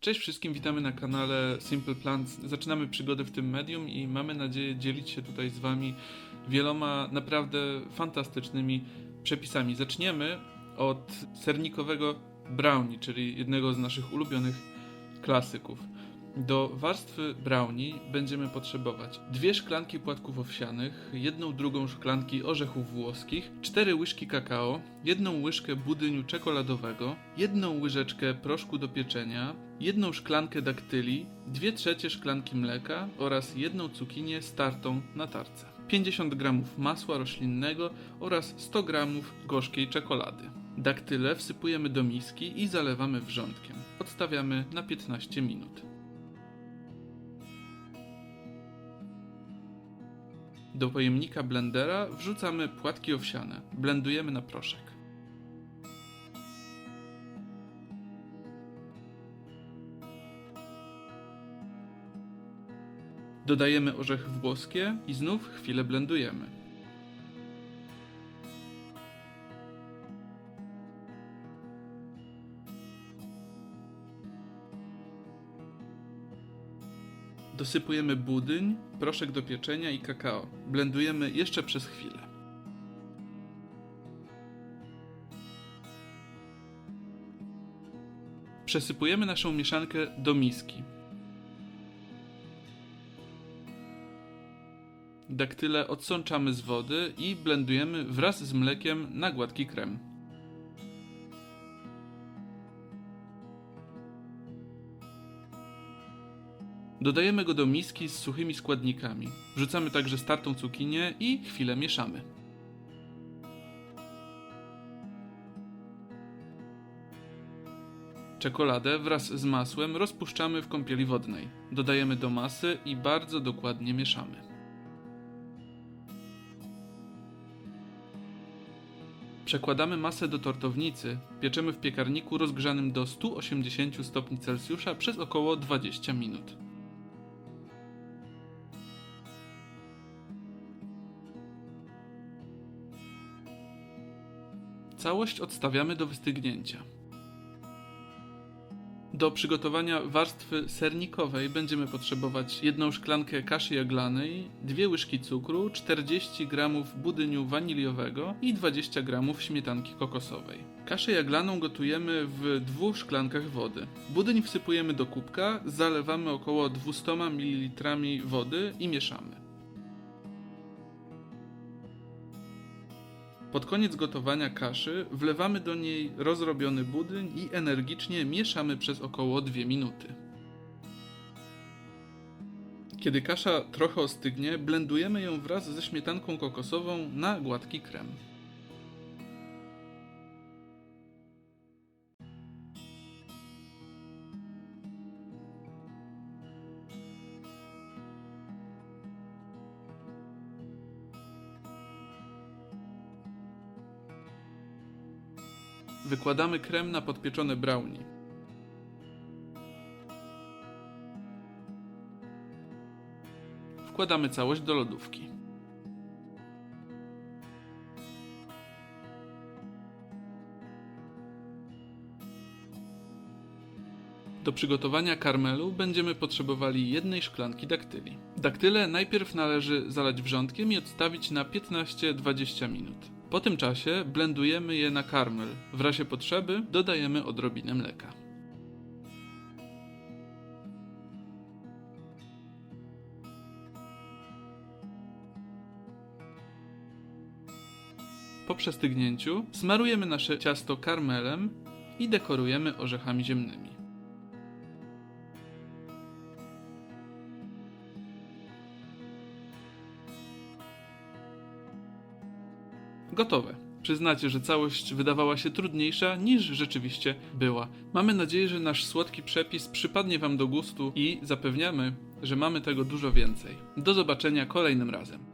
Cześć wszystkim, witamy na kanale Simple Plants. Zaczynamy przygodę w tym medium i mamy nadzieję dzielić się tutaj z Wami wieloma naprawdę fantastycznymi przepisami. Zaczniemy od sernikowego brownie, czyli jednego z naszych ulubionych klasyków. Do warstwy brownie będziemy potrzebować dwie szklanki płatków owsianych, jedną drugą szklanki orzechów włoskich, cztery łyżki kakao, jedną łyżkę budyniu czekoladowego, jedną łyżeczkę proszku do pieczenia, jedną szklankę daktyli, dwie trzecie szklanki mleka oraz jedną cukinię startą na tarce. 50 g masła roślinnego oraz 100 g gorzkiej czekolady. Daktyle wsypujemy do miski i zalewamy wrzątkiem. Odstawiamy na 15 minut. Do pojemnika blendera wrzucamy płatki owsiane. Blendujemy na proszek. Dodajemy orzechy włoskie i znów chwilę blendujemy. Dosypujemy budyń, proszek do pieczenia i kakao. Blendujemy jeszcze przez chwilę. Przesypujemy naszą mieszankę do miski. Daktyle odsączamy z wody i blendujemy wraz z mlekiem na gładki krem. Dodajemy go do miski z suchymi składnikami. Wrzucamy także startą cukinię i chwilę mieszamy. Czekoladę wraz z masłem rozpuszczamy w kąpieli wodnej. Dodajemy do masy i bardzo dokładnie mieszamy. Przekładamy masę do tortownicy, pieczemy w piekarniku rozgrzanym do 180 stopni Celsjusza przez około 20 minut. Całość odstawiamy do wystygnięcia. Do przygotowania warstwy sernikowej będziemy potrzebować jedną szklankę kaszy jaglanej, dwie łyżki cukru, 40 g budyniu waniliowego i 20 g śmietanki kokosowej. Kaszę jaglaną gotujemy w dwóch szklankach wody. Budyń wsypujemy do kubka, zalewamy około 200 ml wody i mieszamy. Pod koniec gotowania kaszy wlewamy do niej rozrobiony budyń i energicznie mieszamy przez około 2 minuty. Kiedy kasza trochę ostygnie, blendujemy ją wraz ze śmietanką kokosową na gładki krem. Wykładamy krem na podpieczone brownie. Wkładamy całość do lodówki. Do przygotowania karmelu będziemy potrzebowali jednej szklanki daktyli. Daktyle najpierw należy zalać wrzątkiem i odstawić na 15-20 minut. Po tym czasie blendujemy je na karmel. W razie potrzeby dodajemy odrobinę mleka. Po przestygnięciu smarujemy nasze ciasto karmelem i dekorujemy orzechami ziemnymi. Gotowe. Przyznacie, że całość wydawała się trudniejsza niż rzeczywiście była. Mamy nadzieję, że nasz słodki przepis przypadnie Wam do gustu i zapewniamy, że mamy tego dużo więcej. Do zobaczenia kolejnym razem.